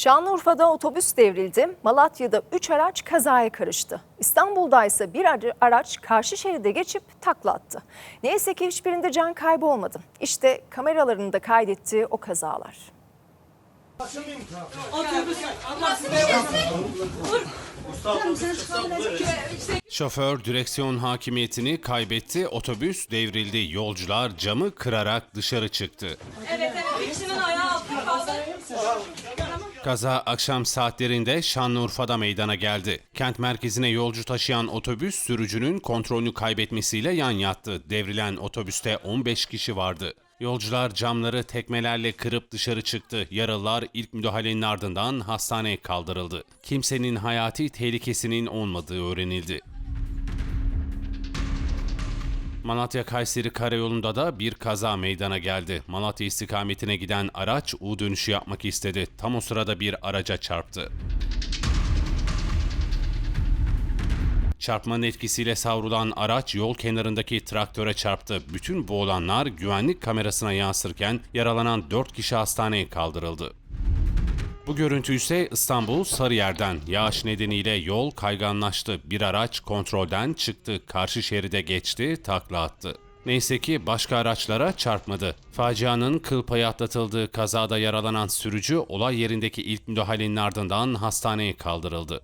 Şanlıurfa'da otobüs devrildi. Malatya'da 3 araç kazaya karıştı. İstanbul'da ise bir ara- araç karşı şeride geçip takla attı. Neyse ki hiçbirinde can kaybı olmadı. İşte kameralarının da kaydettiği o kazalar. Şoför direksiyon hakimiyetini kaybetti, otobüs devrildi, yolcular camı kırarak dışarı çıktı. Evet evet bir kişinin ayağı altında kaldı. Kaza akşam saatlerinde Şanlıurfa'da meydana geldi. Kent merkezine yolcu taşıyan otobüs sürücünün kontrolünü kaybetmesiyle yan yattı. Devrilen otobüste 15 kişi vardı. Yolcular camları tekmelerle kırıp dışarı çıktı. Yaralılar ilk müdahalenin ardından hastaneye kaldırıldı. Kimsenin hayati tehlikesinin olmadığı öğrenildi. Malatya Kayseri Karayolu'nda da bir kaza meydana geldi. Malatya istikametine giden araç U dönüşü yapmak istedi. Tam o sırada bir araca çarptı. Çarpmanın etkisiyle savrulan araç yol kenarındaki traktöre çarptı. Bütün bu olanlar güvenlik kamerasına yansırken yaralanan 4 kişi hastaneye kaldırıldı. Bu görüntü ise İstanbul Sarıyer'den. Yağış nedeniyle yol kayganlaştı. Bir araç kontrolden çıktı, karşı şeride geçti, takla attı. Neyse ki başka araçlara çarpmadı. Facianın kıl payı atlatıldığı kazada yaralanan sürücü olay yerindeki ilk müdahalenin ardından hastaneye kaldırıldı.